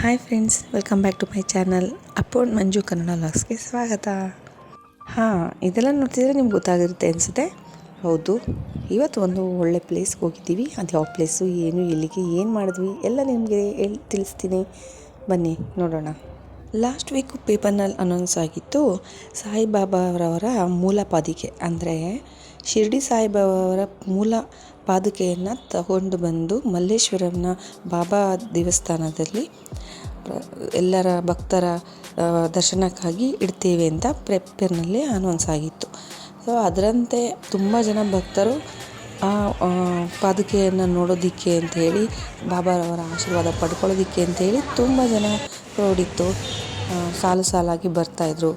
Hi friends welcome back to my channel ಅಪೋಂಡ್ Manju Kannada ಲಾಗ್ಸ್ಗೆ ಸ್ವಾಗತ. ಹಾಂ, ಇದೆಲ್ಲ ನೋಡ್ತಿದ್ರೆ ನಿಮ್ಗೆ ಗೊತ್ತಾಗಿರುತ್ತೆ ಅನಿಸುತ್ತೆ. ಹೌದು, ಇವತ್ತು ಒಂದು ಒಳ್ಳೆ ಪ್ಲೇಸ್ಗೆ ಹೋಗಿದ್ದೀವಿ. ಅದು ಯಾವ ಪ್ಲೇಸು ಏನು, ಎಲ್ಲಿಗೆ, ಏನು ಮಾಡಿದ್ವಿ, ಎಲ್ಲ ನಿಮಗೆ ಹೇಳಿ, ತಿಳಿಸ್ತೀನಿ. ಬನ್ನಿ, ನೋಡೋಣ. ಲಾಸ್ಟ್ ವೀಕು ಪೇಪರ್ನಲ್ಲಿ ಅನೌನ್ಸ್ ಆಗಿತ್ತು. ಸಾಯಿಬಾಬಾ ಅವರವರ ಮೂಲ ಪಾದಿಕೆ ಅಂದರೆ ಶಿರ್ಡಿ ಸಾಯಿಬಾಬಾವರ ಮೂಲ ಪಾದುಕೆಯನ್ನು ತಗೊಂಡು ಬಂದು ಮಲ್ಲೇಶ್ವರಂನ ಬಾಬಾ ದೇವಸ್ಥಾನದಲ್ಲಿ ಎಲ್ಲರ ಭಕ್ತರ ದರ್ಶನಕ್ಕಾಗಿ ಇಡ್ತೇವೆ ಅಂತ ಪ್ರೆಪ್ಪರ್ನಲ್ಲಿ ಅನೌನ್ಸ್ ಆಗಿತ್ತು. ಸೊ ಅದರಂತೆ ತುಂಬ ಜನ ಭಕ್ತರು ಆ ಪಾದುಕೆಯನ್ನು ನೋಡೋದಿಕ್ಕೆ ಅಂತ ಹೇಳಿ, ಬಾಬಾರವರ ಆಶೀರ್ವಾದ ಪಡ್ಕೊಳ್ಳೋದಿಕ್ಕೆ ಅಂತ ಹೇಳಿ ತುಂಬ ಜನ ನೋಡಿತ್ತು. ಸಾಲು ಸಾಲಾಗಿ ಬರ್ತಾಯಿದ್ರು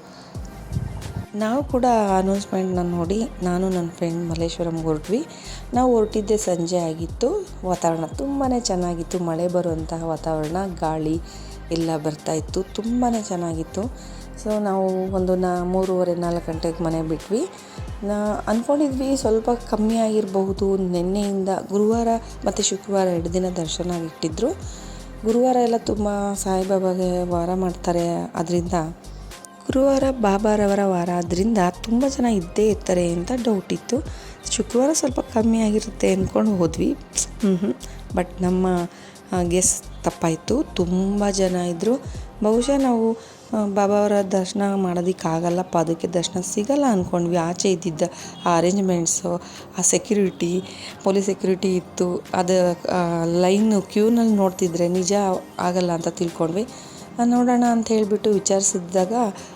ನಾವು ಕೂಡ ಅನೌನ್ಸ್ಮೆಂಟ್ನ ನೋಡಿ ನಾನು ನನ್ನ ಫ್ರೆಂಡ್ ಮಲ್ಲೇಶ್ವರಂಗೆ ಹೊರಟ್ವಿ. ನಾವು ಹೊರಟಿದ್ದೆ ಸಂಜೆ ಆಗಿತ್ತು. ವಾತಾವರಣ ತುಂಬಾ ಚೆನ್ನಾಗಿತ್ತು. ಮಳೆ ಬರುವಂತಹ ವಾತಾವರಣ, ಗಾಳಿ ಎಲ್ಲ ಬರ್ತಾಯಿತ್ತು ತುಂಬಾ ಚೆನ್ನಾಗಿತ್ತು. ಸೊ ನಾವು ಒಂದು ನಾ ಮೂರುವರೆ, ನಾಲ್ಕು ಗಂಟೆಗೆ ಮನೆ ಬಿಟ್ವಿ. ನಾ ಅಂದ್ಕೊಂಡಿದ್ವಿ ಸ್ವಲ್ಪ ಕಮ್ಮಿ ಆಗಿರಬಹುದು. ನಿನ್ನೆಯಿಂದ ಗುರುವಾರ ಮತ್ತು ಶುಕ್ರವಾರ ಎರಡು ದಿನ ದರ್ಶನ ಇಟ್ಟಿದ್ರು ಗುರುವಾರ ಎಲ್ಲ ತುಂಬ ಸಾಯಿಬಾಬಾಗೆ ವಾರ ಮಾಡ್ತಾರೆ. ಅದರಿಂದ ಗುರುವಾರ ಬಾಬಾರವರ ವಾರ. ಆದ್ದರಿಂದ ತುಂಬ ಜನ ಇದ್ದೇ ಇರ್ತಾರೆ ಅಂತ ಡೌಟ್ ಇತ್ತು. ಶುಕ್ರವಾರ ಸ್ವಲ್ಪ ಕಮ್ಮಿ ಆಗಿರುತ್ತೆ ಅಂದ್ಕೊಂಡು ಹೋದ್ವಿ. ಹ್ಞೂ ಬಟ್ ನಮ್ಮ ಗೆಸ್ ತಪ್ಪಾಯಿತು. ತುಂಬ ಜನ ಇದ್ದರು ಬಹುಶಃ ನಾವು ಬಾಬಾವರ ದರ್ಶನ ಮಾಡೋದಕ್ಕಾಗಲ್ಲ ಅದಕ್ಕೆ ದರ್ಶನ ಸಿಗಲ್ಲ ಅಂದ್ಕೊಂಡ್ವಿ ಆಚೆ ಇದ್ದಿದ್ದ ಆ ಅರೇಂಜ್ಮೆಂಟ್ಸು ಆ ಸೆಕ್ಯೂರಿಟಿ ಪೊಲೀಸ್ ಸೆಕ್ಯೂರಿಟಿ ಇತ್ತು. ಅದು ಲೈನು ಕ್ಯೂನಲ್ಲಿ ನೋಡ್ತಿದ್ರೆ ನಿಜ ಆಗಲ್ಲ ಅಂತ ತಿಳ್ಕೊಂಡ್ವಿ. ನೋಡೋಣ ಅಂತ ಹೇಳಿಬಿಟ್ಟು ವಿಚಾರಿಸಿದಾಗ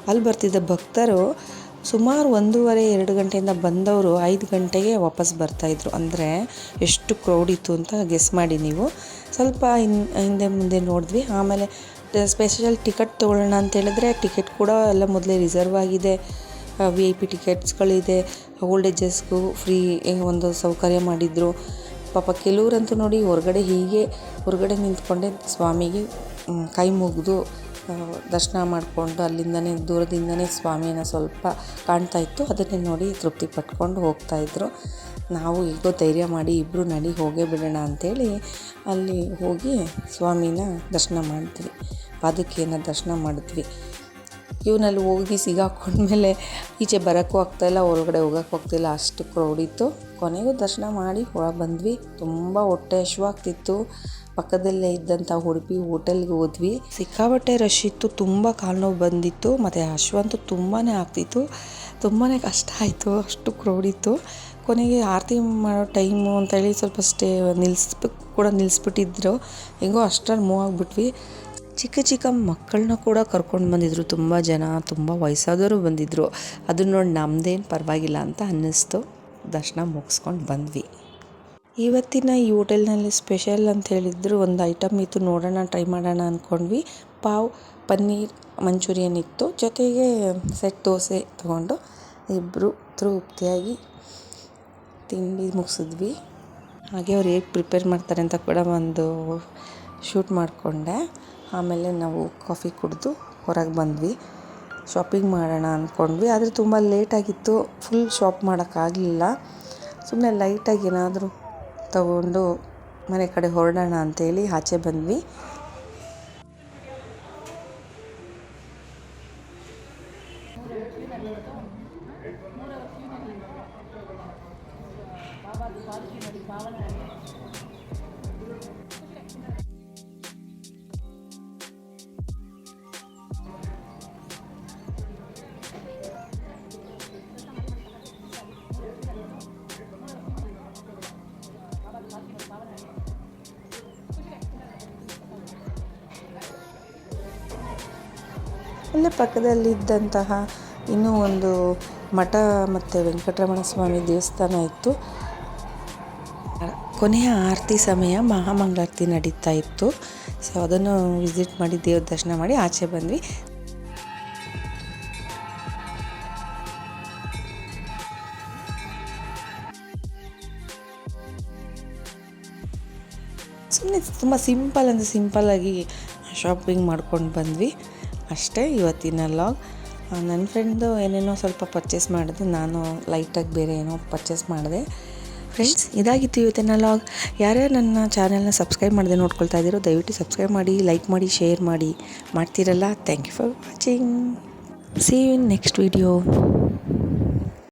ಅಲ್ಲಿ ಬರ್ತಿದ್ದ ಭಕ್ತರು ಸುಮಾರು ಒಂದೂವರೆ, ಎರಡು ಗಂಟೆಯಿಂದ ಬಂದವರು ಐದು ಗಂಟೆಗೆ ವಾಪಸ್ ಬರ್ತಾಯಿದ್ರು ಅಂದರೆ ಎಷ್ಟು ಕ್ರೌಡ್ ಇತ್ತು ಅಂತ ಗೆಸ್ ಮಾಡಿ ನೀವು. ಸ್ವಲ್ಪ ಹಿಂದೆ ಮುಂದೆ ನೋಡಿದ್ವಿ. ಆಮೇಲೆ ಸ್ಪೆಷಲ್ ಟಿಕೆಟ್ ತೊಗೊಳ್ಳೋಣ ಅಂತ ಹೇಳಿದ್ರೆ ಟಿಕೆಟ್ ಕೂಡ ಎಲ್ಲ ಮೊದಲೇ ರಿಸರ್ವ್ ಆಗಿದೆ. ವಿ ಐ ಪಿ ಟಿಕೆಟ್ಸ್ಗಳಿದೆ ಓಲ್ಡ್ ಏಜಸ್ಗೂ ಫ್ರೀ ಒಂದು ಸೌಕರ್ಯ ಮಾಡಿದರು. ಪಾಪ ಕೆಲವರಂತೂ ನೋಡಿ ಹೊರಗಡೆ ಹೀಗೆ ಹೊರಗಡೆ ನಿಂತ್ಕೊಂಡೆ ಸ್ವಾಮಿಗೆ ಕೈ ಮುಗಿದು ದರ್ಶನ ಮಾಡಿಕೊಂಡು ಅಲ್ಲಿಂದನೇ, ದೂರದಿಂದನೇ ಸ್ವಾಮಿನ ಸ್ವಲ್ಪ ಕಾಣ್ತಾ ಇತ್ತು. ಅದನ್ನೇ ನೋಡಿ ತೃಪ್ತಿ ಪಟ್ಕೊಂಡು ಹೋಗ್ತಾಯಿದ್ರು ನಾವು ಈಗೋ ಧೈರ್ಯ ಮಾಡಿ ಇಬ್ಬರು ನಡಿ ಹೋಗೇ ಬಿಡೋಣ ಅಂಥೇಳಿ ಅಲ್ಲಿ ಹೋಗಿ ಸ್ವಾಮಿನ ದರ್ಶನ ಮಾಡಿದ್ವಿ ಪಾದಕಿಯನ್ನು ದರ್ಶನ ಮಾಡಿದ್ವಿ ಕ್ಯೂನಲ್ಲಿ ಹೋಗಿ ಸಿಗಾಕೊಂಡ್ಮೇಲೆ ಈಚೆ ಬರೋಕ್ಕೂ ಆಗ್ತಾಯಿಲ್ಲ ಹೊರಗಡೆ ಹೋಗೋಕ್ಕೂ ಆಗ್ತಾಯಿಲ್ಲ ಅಷ್ಟು ಕ್ರೌಡ್ ಇತ್ತು. ಕೊನೆಗೂ ದರ್ಶನ ಮಾಡಿ ಹೊರಗೆ ಬಂದ್ವಿ. ತುಂಬ ಹೊಟ್ಟೆ ಹಶ್ವಾಗ್ತಿತ್ತು ಪಕ್ಕದಲ್ಲೇ ಇದ್ದಂಥ ಉಡುಪಿ ಹೋಟೆಲ್ಗೆ ಹೋದ್ವಿ. ಸಿಕ್ಕಾಬಟ್ಟೆ ರಶ್ ಇತ್ತು. ತುಂಬ ಕಾಲು ಬಂದಿತ್ತು. ಮತ್ತು ಹಶ್ವಂತೂ ತುಂಬಾ ಆಗ್ತಿತ್ತು. ತುಂಬಾ ಕಷ್ಟ ಆಯಿತು. ಅಷ್ಟು ಕ್ರೌಡ್ ಇತ್ತು. ಕೊನೆಗೆ ಆರತಿ ಮಾಡೋ ಟೈಮು ಅಂತೇಳಿ ಸ್ವಲ್ಪ ಸ್ಟೇ ನಿಲ್ಲಿಸ್ಬೇಕು ಕೂಡ ನಿಲ್ಲಿಸ್ಬಿಟ್ಟಿದ್ರು ಹೆಂಗೋ ಅಷ್ಟರಲ್ಲಿ ಮೂವ್ ಆಗಿಬಿಟ್ವಿ. ಚಿಕ್ಕ ಚಿಕ್ಕ ಮಕ್ಕಳನ್ನ ಕೂಡ ಕರ್ಕೊಂಡು ಬಂದಿದ್ರು. ತುಂಬ ಜನ, ತುಂಬ ವಯಸ್ಸಾದವರು ಬಂದಿದ್ದರು ಅದನ್ನ ನೋಡಿ ನಮ್ಮದೇನು ಪರವಾಗಿಲ್ಲ ಅಂತ ಅನ್ನಿಸ್ತು. ದರ್ಶನ ಮುಗಿಸ್ಕೊಂಡು ಬಂದ್ವಿ. ಇವತ್ತಿನ ಈ ಹೋಟೆಲ್ನಲ್ಲಿ ಸ್ಪೆಷಲ್ ಅಂತ ಹೇಳಿದ್ರು, ಒಂದು ಐಟಮ್ ಇತ್ತು, ನೋಡೋಣ, ಟ್ರೈ ಮಾಡೋಣ ಅಂದ್ಕೊಂಡ್ವಿ ಪಾವ್ ಪನ್ನೀರ್ ಮಂಚೂರಿಯನ್ ಇತ್ತು. ಜೊತೆಗೆ ಸೆಟ್ ದೋಸೆ ತೊಗೊಂಡು ಇಬ್ಬರು ತೃಪ್ತಿಯಾಗಿ ತಿಂಡಿ ಮುಗಿಸಿದ್ವಿ. ಹಾಗೆ ಅವ್ರು ಹೇಗೆ ಪ್ರಿಪೇರ್ ಮಾಡ್ತಾರೆ ಅಂತ ಕೂಡ ಒಂದು ಶೂಟ್ ಮಾಡಿಕೊಂಡೆ. ಆಮೇಲೆ ನಾವು ಕಾಫಿ ಕುಡಿದು ಹೊರಗೆ ಬಂದ್ವಿ. ಶಾಪಿಂಗ್ ಮಾಡೋಣ ಅಂದ್ಕೊಂಡ್ವಿ. ಆದರೆ ತುಂಬ ಲೇಟಾಗಿತ್ತು ಫುಲ್ ಶಾಪ್ ಮಾಡೋಕ್ಕಾಗಲಿಲ್ಲ ಸುಮ್ಮನೆ ಲೈಟಾಗಿ ಏನಾದರೂ ತಗೊಂಡು ಮನೆ ಕಡೆ ಹೊರಡೋಣ ಅಂತೇಳಿ ಆಚೆ ಬಂದ್ವಿ. ಅಲ್ಲೇ ಪಕ್ಕದಲ್ಲಿದ್ದಂತಹ ಇನ್ನೂ ಒಂದು ಮಠ ಮತ್ತು ವೆಂಕಟರಮಣ ಸ್ವಾಮಿ ದೇವಸ್ಥಾನ ಇತ್ತು. ಕೊನೆಯ ಆರತಿ ಸಮಯ ಮಹಾಮಂಗಳಾರತಿ ನಡೀತಾ ಇತ್ತು. ಸೊ ಅದನ್ನು ವಿಸಿಟ್ ಮಾಡಿ ದೇವ್ರ ದರ್ಶನ ಮಾಡಿ ಆಚೆ ಬಂದ್ವಿ. ಸುಮ್ಮನೆ ತುಂಬ ಸಿಂಪಲ್ ಅಂದರೆ ಸಿಂಪಲ್ಲಾಗಿ ಶಾಪಿಂಗ್ ಮಾಡ್ಕೊಂಡು ಬಂದ್ವಿ. ಅಷ್ಟೇ ಇವತ್ತಿನ ಲಾಗ್ ನನ್ನ ಫ್ರೆಂಡ್ದು ಏನೇನೋ ಸ್ವಲ್ಪ ಪರ್ಚೇಸ್ ಮಾಡಿದೆ. ನಾನು ಲೈಟಾಗಿ ಬೇರೆ ಏನೋ ಪರ್ಚೇಸ್ ಮಾಡಿದೆ. ಫ್ರೆಂಡ್ಸ್ ಇದಾಗಿತ್ತು ಇವತ್ತಿನ ಲಾಗ್ ಯಾರ್ಯಾರು ನನ್ನ ಚಾನೆಲ್ನ ಸಬ್ಸ್ಕ್ರೈಬ್ ಮಾಡದೆ ನೋಡ್ಕೊಳ್ತಾ ಇದ್ದೀರೋ, ದಯವಿಟ್ಟು ಸಬ್ಸ್ಕ್ರೈಬ್ ಮಾಡಿ ಲೈಕ್ ಮಾಡಿ ಶೇರ್ ಮಾಡಿ. ಮಾಡ್ತೀರಲ್ಲ? Thank you for watching see you in next video